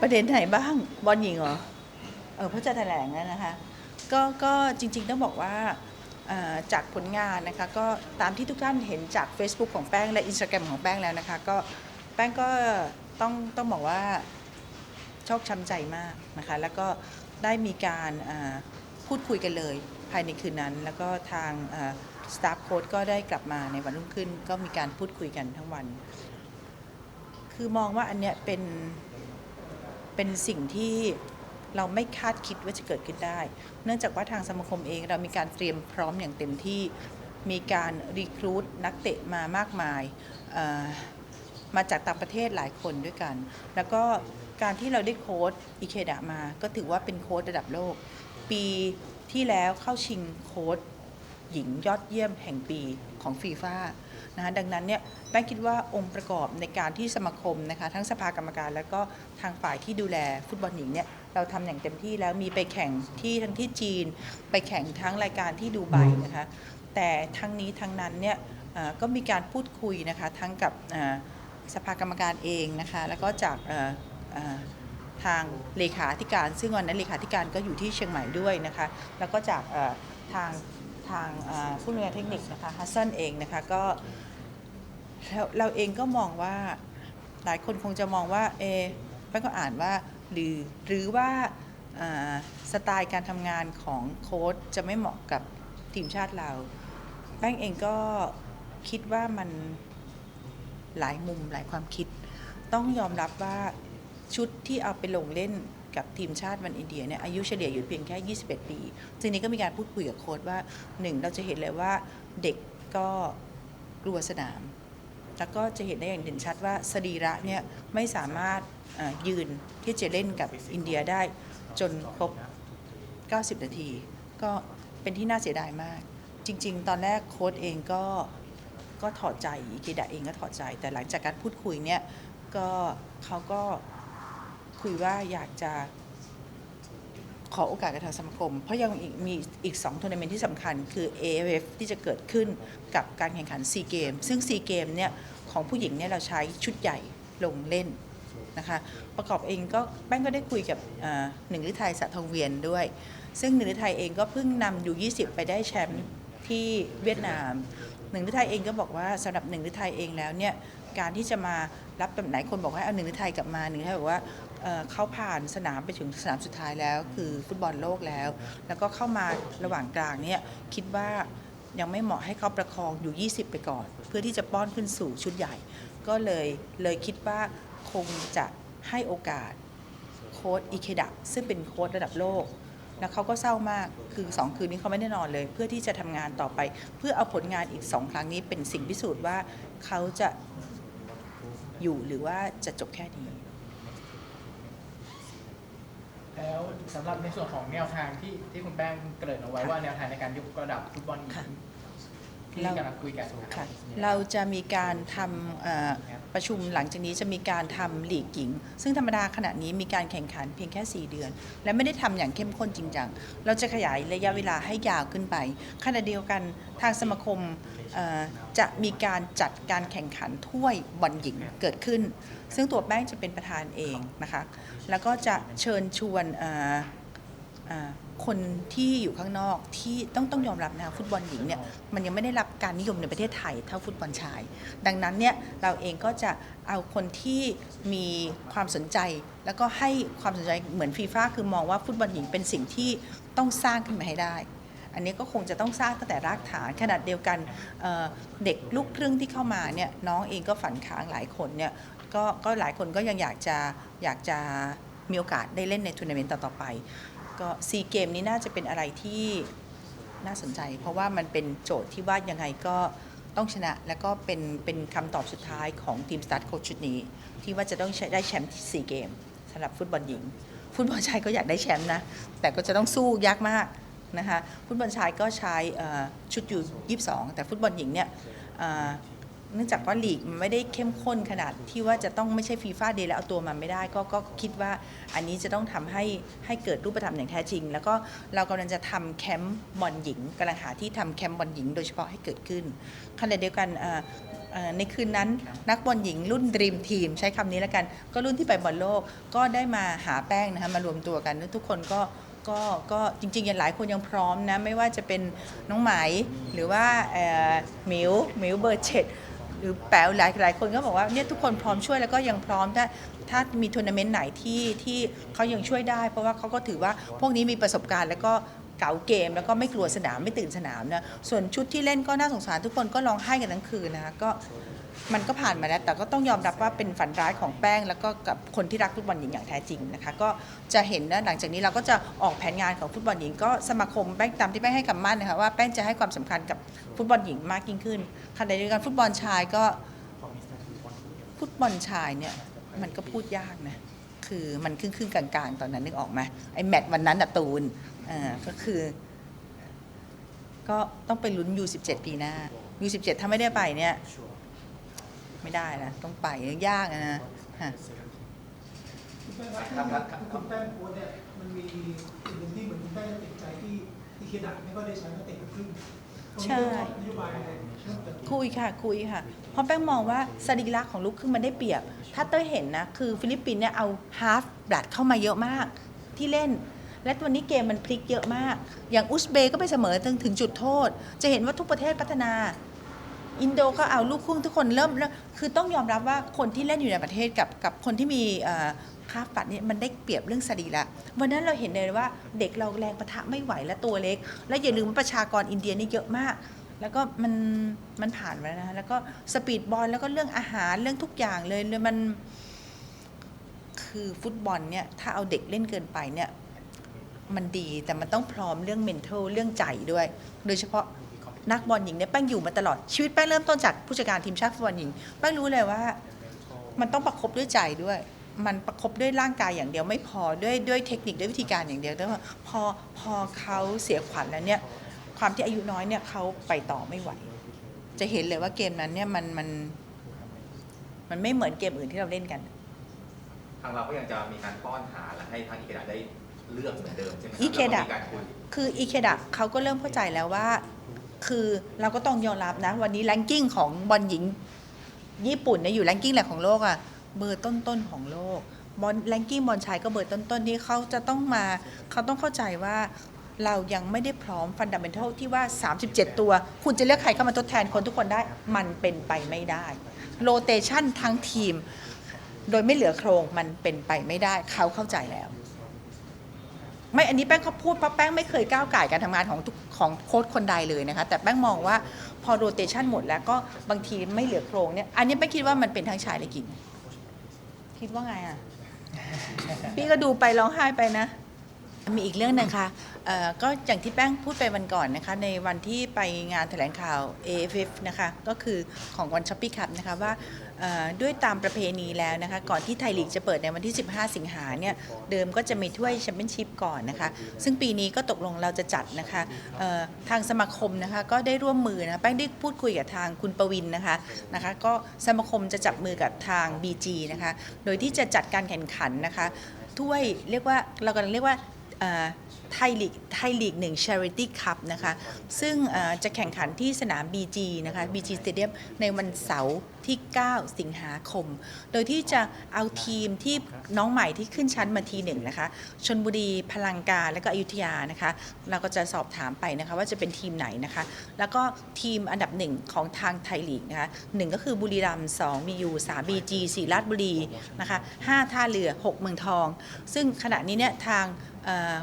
ประเด็นไหนบ้างบอลหญิงเหรอเออเพราะจะแถลงแล้วนะคะ ก็ก็จริงๆต้องบอกว่าเอ่อจากผลงานนะคะก็ตามที่ทุกท่านเห็นจาก Facebook ของแป้งและ Instagram ของแป้งแล้วนะคะ ก็แป้งก็ต้องต้องบอกว่าโชคช้ำใจมากนะคะ แล้วก็ได้มีการเอ่อพูดคุยกันเลยภายในคืนนั้น แล้วก็ทางสตาฟโค้ดก็ได้กลับมาในวันรุ่งขึ้น ก็มีการพูดคุยกันทั้งวัน คือมองว่าอันเนี้ยเป็น เป็นสิ่งที่เราไม่คาดคิดว่าจะเกิดขึ้นได้ เนื่องจากว่าทางสมาคมเองเรามีการเตรียมพร้อมอย่างเต็มที่ มีการรีครูทนักเตะมามากมายมาจากต่างประเทศหลายคนด้วยกัน แล้วก็การที่เราได้โค้ดอิเคดะมา ก็ถือว่าเป็นโค้ดระดับโลก ปีที่แล้วเข้าชิงโค้ดหญิงยอดเยี่ยมแห่งปีของฟีฟ่า นะคะดังนั้นเนี่ยแป้งคิดว่าองค์ประกอบในการที่สมาคมนะคะทั้งสภากรรมการ แล้วก็ทางฝ่ายที่ดูแลฟุตบอลหญิงเนี่ยเราทำอย่างเต็มที่แล้วมีไปแข่งที่ทั้งที่จีน ไปแข่งทั้งรายการที่ดูไบนะคะแต่ทั้งนี้ทั้งนั้นเนี่ยก็มีการพูดคุยนะคะทั้งกับสภากรรมการเองนะคะแล้วก็จากทางเลขาธิการ ซึ่งวันนั้นเลขาธิการก็อยู่ที่เชียงใหม่ด้วยนะคะแล้วก็จากทางทางเอ่อผู้บริหารเทคนิคนะคะฮัสซันเองนะคะก็ เราเราเองก็มองว่าหลายคนคงจะมองว่าเอแป้งก็อ่านว่าหรือหรือว่าสไตล์การทำงานของโค้ชจะไม่เหมาะกับทีมชาติเรา แป้งเองก็คิดว่ามันหลายมุมหลายความคิด ต้องยอมรับว่าชุดที่เอาไปลงเล่นกับทีมชาติวันอินเดียเนี่ยอายุเฉลี่ยอยู่เพียงแค่ 21 ปีซึ่งนี้ก็มีการพูดคุยกับโค้ชว่าหนึ่งเราจะเห็นเลยว่าเด็กก็กลัวสนาม แล้วก็จะเห็นได้อย่างเด่นชัดว่าสรีระเนี่ยไม่สามารถยืนที่จะเล่นกับอินเดียได้จนครบ 90 นาที ก็เป็นที่น่าเสียดายมาก จริง ๆ ตอนแรกโค้ชเองก็ก็ถอดใจอิเคดะเองก็ถอดใจ แต่หลังจากการพูดคุยเนี่ยก็เขาก็คุยว่าอยากจะ ขอโอกาสกับทางสมาคม เพราะยังมีอีก2ทัวร์นาเมนต์ที่สำคัญคือ AFF ที่จะเกิดขึ้นกับการแข่งขัน SEA Games ซึ่ง SEA Games เนี่ยของผู้หญิงเนี่ยเราใช้ชุดใหญ่ลงเล่นนะคะประกอบเองก็แป้งก็ได้คุยกับหนึ่งฤทัยสะทองเวียนด้วย ซึ่งหนึ่งฤทัยเองก็เพิ่งนำอยู่ 20 ไปได้แชมป์ที่เวียดนาม หนึ่งฤทัยเองก็บอกว่าสำหรับหนึ่งฤทัยเองแล้วเนี่ย การที่จะมารับตำแหน่งคนบอกให้เอาหนึ่งฤทัยกลับมาหนึ่งฤทัยบอกว่าเขาผ่านสนามไปถึงสนามสุดท้ายแล้ว คือฟุตบอลโลกแล้ว แล้วก็เข้ามาระหว่างกลางเนี่ยคิดว่ายังไม่เหมาะให้เขาประคองอยู่ 20 ไปก่อน เพื่อที่จะป้อนขึ้นสู่ชุดใหญ่ ก็เลยเลยคิดว่าคงจะให้โอกาสโค้ดอิเคดะซึ่งเป็นโค้ดระดับโลกแล้วเขาก็เศร้ามาก คือ 2 คืนนี้เขาไม่ได้นอนเลย เพื่อที่จะทำงานต่อไป เพื่อเอาผลงานอีก 2 ครั้งนี้เป็นสิ่งพิสูจน์ว่าเขาจะ อยู่หรือว่าจะจบแค่นี้ แล้วสำหรับในส่วนของแนวทางที่ที่คุณแป้งเกริ่นเอาไว้ค่ะว่าแนวทางในการยกระดับฟุตบอลหญิค่ะง ที่เรากำลังคุยกันค่ะเราจะมีการทำเอ่อประชุมหลังจากนี้จะมีการทำลีกหญิง ซึ่งธรรมดาขณะนี้มีการแข่งขันเพียงแค่ 4 เดือน และไม่ได้ทำอย่างเข้มข้นจริงจังเราจะขยายระยะเวลาให้ยาวขึ้นไปขณะเดียวกันทางสมาคมเอ่อจะมีการจัดการแข่งขันถ้วยบอลหญิงเกิดขึ้น ซึ่งตัวแป้งจะเป็นประธานเองนะคะแล้วก็จะเชิญชวนเอ่ออ่า คนที่อยู่ข้างนอกที่ต้องต้องยอมรับนะคะฟุตบอลหญิงเนี่ยมันยังไม่ได้รับการนิยมในประเทศไทยเท่าฟุตบอลชาย ดังนั้นเนี่ยเราเองก็จะเอาคนที่มีความสนใจ แล้วก็ให้ความสนใจเหมือนฟีฟ่าคือมองว่าฟุตบอลหญิงเป็นสิ่งที่ต้องสร้างขึ้นมาให้ได้ อันนี้ก็คงจะต้องสร้างตั้งแต่รากฐานขนาดเดียวกันเอ่อเด็กลูกครึ่งที่เข้ามาเนี่ยน้องเองก็ฝันค้างหลายคนเนี่ยก็ก็หลายคนก็ยังอยากจะอยากจะมีโอกาสได้เล่นในทัวร์นาเมนต์ต่อๆไป ก็ซีเกมนี้น่าจะเป็นอะไรที่น่าสนใจ เพราะว่ามันเป็นโจทย์ที่ว่ายังไงก็ต้องชนะแล้วก็เป็นเป็นคำตอบสุดท้ายของทีมสตาร์ทโคชชุดนี้ ที่ว่าจะต้องได้แชมป์ซีเกมสำหรับฟุตบอลหญิง ฟุตบอลชายก็อยากได้แชมป์นะ แต่ก็จะต้องสู้ยากมากนะคะ ฟุตบอลชายก็ใช้ชุดอยู่ 22 แต่ฟุตบอลหญิงเนี่ย เนื่องจากว่าลีกมันไม่ได้เข้มข้นขนาดที่ว่าจะต้องไม่ใช่ฟีฟ่าเดย์แล้วเอาตัวมันไม่ได้ก็ก็คิดว่าอันนี้จะต้องทำให้ให้เกิดรูปธรรมอย่างแท้จริง แล้วก็เรากำลังจะทำแคมป์บอลหญิงกำลังหาที่ทำแคมป์บอลหญิงโดยเฉพาะให้เกิดขึ้นขณะเดียวกันในคืนนั้นนักบอลหญิงรุ่นดรีมทีมใช้คำนี้แล้วกัน ก็รุ่นที่ไปบอลโลกก็ได้มาหาแป้งนะคะมารวมตัวกันทุกคนก็ก็ก็จริงๆยังหลายคนยังพร้อมนะ ไม่ว่าจะเป็นน้องไหมหรือว่าหมิวหมิวเบอร์เชต หรือแป๋วหลายหลายคนก็บอกว่าเนี่ยทุกคนพร้อมช่วยแล้วก็ยังพร้อมถ้าถ้ามีทัวร์นาเมนต์ไหนที่ที่เขายังช่วยได้ เพราะว่าเขาก็ถือว่าพวกนี้มีประสบการณ์แล้วก็เก๋าเกมแล้วก็ไม่กลัวสนามไม่ตื่นสนามนะส่วนชุดที่เล่นก็น่าสงสารทุกคนก็ร้องไห้กันทั้งคืนนะคะก็ มันก็ผ่านมาแล้ว แต่ก็ต้องยอมรับว่าเป็นฝันร้ายของแป้ง แล้วก็กับคนที่รักฟุตบอลหญิงอย่างแท้จริงนะคะ ก็จะเห็นนะหลังจากนี้เราก็จะออกแผนงานของฟุตบอลหญิง ก็สมาคมแป้งตามที่แป้งให้คำมั่นนะคะว่าแป้งจะให้ความสำคัญกับฟุตบอลหญิงมากยิ่งขึ้นขณะเดียวกันฟุตบอลชายก็ฟุตบอลชายเนี่ยมันก็พูดยากนะคือมันครึ่งครึ่งๆกลางๆ ตอนนั้นนึกออกไหมไอ้แมตช์วันนั้นอะตูนอ่าก็คือ ก็ต้องไปลุ้น U17 ปีหน้า U17 ถ้าไม่ได้ไปเนี่ย ไม่ได้นะต้องไปยากนะฮะคุณแป้งครับที่คุณแป้งโพสต์เนี่ยมันมีสิ่งหนึ่งที่เหมือนคุณแป้งติดใจที่ที่เคดักไม่ก็ได้ใช้นักเตะลูกครึ่งตรงนี้เป็นนโยบายอะไรเพิ่มเติมคุยค่ะคุยค่ะเพราะแป้งมองว่าสรีระของลูกครึ่งมันได้เปรียบ ถ้าเต้ยเห็นนะ คือฟิลิปปินส์เนี่ยเอาฮาฟบลัดเข้ามาเยอะมากที่เล่น และตัวนี้เกมมันพลิกเยอะมาก อย่างอุซเบย์ก็ไปเสมอถึงถึงจุดโทษ จะเห็นว่าทุกประเทศพัฒนา อินโดก็เอาลูกครึ่งทุกคนเริ่มเริ่มคือต้องยอมรับว่าคนที่เล่นอยู่ในประเทศกับกับคนที่มีค่าฟัดเนี่ยมันได้เปรียบเรื่องสรีระวันนั้นเราเห็นเลยว่าเด็กเราแรงประทะไม่ไหวและตัวเล็ก และอย่าลืมว่าประชากรอินเดียนี่เยอะมาก แล้วก็มันมันผ่านมาแล้วนะแล้วก็สปีดบอลแล้วก็เรื่องอาหารเรื่องทุกอย่างเลยเลยมันคือฟุตบอลเนี่ยถ้าเอาเด็กเล่นเกินไปเนี่ยมันดีแต่มันต้องพร้อมเรื่อง mental เรื่องใจด้วย โดยเฉพาะ นักบอลหญิงเนี่ยแป้งอยู่มาตลอดชีวิตแป้งเริ่มต้นจากผู้จัดการทีมชาติฟุตบอลหญิงแป้งรู้เลยว่า มันต้องประคบด้วยใจด้วย มันประคบด้วยร่างกายอย่างเดียวไม่พอด้วยด้วยเทคนิคด้วยวิธีการอย่างเดียวแต่ว่าพอพอเขาเสียขวัญแล้วเนี่ยความที่อายุน้อยเนี่ยเขาไปต่อไม่ไหว จะเห็นเลยว่าเกมนั้นเนี่ยมันมันมันไม่เหมือนเกมอื่นที่เราเล่นกัน ทางเราก็ยังจะมีการป้อนหาและให้ทางอิเคดะได้เลือกเหมือนเดิมใช่ไหมครับอิเคดะแล้วก็มีการคุย คืออีเคดะเขาก็เริ่มเข้าใจแล้วว่า คือเราก็ต้องยอมรับนะ วันนี้แรงกิ้งของบอลหญิง ญี่ปุ่นเนี่ยอยู่แรงกิ้งแหละของโลกอะเบอร์ต้นๆของโลกบอลแรงกิ้งบอลชายก็เบอร์ต้นๆที่เขาจะต้องมาเขาต้องเข้าใจว่าเรายังไม่ได้พร้อมฟันดัมเบลทัลที่ว่า 37 ตัว คุณจะเลือกใครเข้ามาทดแทนคนทุกคนได้มันเป็นไปไม่ได้โรเตชันทั้งทีม โดยไม่เหลือโครงมันเป็นไปไม่ได้เขาเข้าใจแล้ว ไม่อันนี้แป้งเขาพูดเพราะแป้งไม่เคยก้าวไก่ายการทำงานของทุกของโค้ชคนใดเลยนะคะ แต่แป้งมองว่าพอโรเตชันหมดแล้วก็บางทีไม่เหลือโครงเนี่ยอันนี้แป้งคิดว่ามันเป็นทั้งชายและหญิงคิดว่าไงอะ พี่ก็ดูไปร้องไห้ไปนะ มีอีกเรื่องหนึงค่ะเอ่อก็อย่างที่แป้งพูดไปวันก่อนนะคะ ในวันที่ไปงานแถลงข่าว AFF นะคะ ก็คือของวันช้อปปี้คัพนะคะว่า ด้วยตามประเพณีแล้วนะคะ ก่อนที่ไทยลีกจะเปิดในวันที่ 15 สิงหาเนี่ยเดิมก็จะมีถ้วยแชมเปี้ยนชิพก่อนนะคะ ซึ่งปีนี้ก็ตกลงเราจะจัดนะคะทางสมาคมนะคะก็ได้ร่วมมือนะแป้งได้พูดคุยกับทางคุณประวินนะคะนะคะก็สมาคมจะจับมือกับทาง BG นะคะโดยที่จะจัดการแข่งขันนะคะถ้วยเรียกว่าเรากำลังเรียกว่า ไทยลีกไทยลีกหนึ่ง Charity Cup นะคะ ซึ่งจะแข่งขันที่สนาม BG นะคะ BG Stadium ในวันเสาร์ที่ 9 สิงหาคม โดยที่จะเอาทีมที่น้องใหม่ที่ขึ้นชั้นมาทีหนึ่งนะคะ ชนบุรี พลังกา และก็อยุธยานะคะ เราก็จะสอบถามไปนะคะว่าจะเป็นทีมไหนนะคะ แล้วก็ทีมอันดับหนึ่งของทางไทยลีกนะคะหนึ่งก็คือบุรีรัมย์สองมีอยู่สามบีจีสี่ราชบุรีนะคะห้าท่าเรือหกเมืองทอง ซึ่งขณะนี้เนี่ยทาง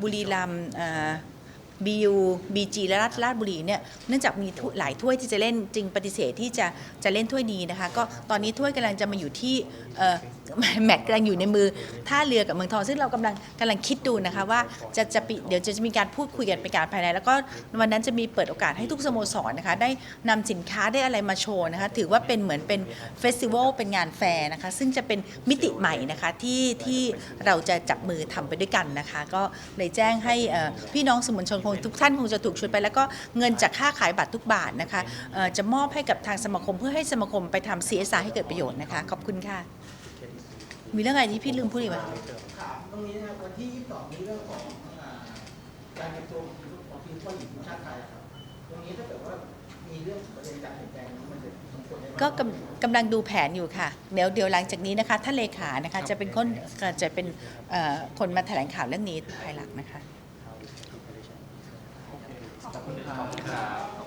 บุรีรัมย์ บียูบีจีและราชราชบุรีเนี่ยเนื่องจากมีหลายถ้วยที่จะเล่นจึงปฏิเสธที่จะจะเล่นถ้วยนี้นะคะ ก็ตอนนี้ถ้วยกำลังจะมาอยู่ที่เอ่อแมตช์กำลังอยู่ในมือท่าเรือกับเมืองทองซึ่งเรากำลังกำลังคิดดูนะคะว่าจะจะปิเดี๋ยวจะมีการพูดคุยกันเป็นการภายใน แล้วก็วันนั้นจะมีเปิดโอกาสให้ทุกสโมสรนะคะ ได้นำสินค้าได้อะไรมาโชว์นะคะ ถือว่าเป็นเหมือนเป็นเฟสติวัลเป็นงานแฟร์นะคะ ซึ่งจะเป็นมิติใหม่นะคะที่ที่เราจะจับมือทำไปด้วยกันนะคะ ก็เลยแจ้งให้พี่น้องสมวลชนงทุกท่านคงจะถูกชวนไป แล้วก็เงินจากค่าขายบัตรทุกบาทนะคะเอ่อจะมอบให้กับทางสมาคมเพื่อให้สมาคมไปทำ CSR ให้เกิดประโยชน์นะคะ ขอบคุณค่ะ มีเรื่องอะไรที่พี่ลืมพูดอีกไหมถามตรงนี้นะครับวันที่22นี้เรื่องของอ่าการเตรียมตัวของทีมฟุตบอลหญิงทีมชาติไทยอะครับตรงนี้ถ้าเกิดว่ามีเรื่องประเด็นการเปลี่ยนแปลงนี้มันจะสมควรไหมก็กำกำลังดูแผนอยู่ค่ะเดี๋ยวเดี๋ยวหลังจากนี้นะคะท่านเลขานะคะจะเป็นคนจะเป็นเอ่อคนมาแถลงข่าวเรื่องนี้ภายหลังนะคะขอบ คุณครับครับ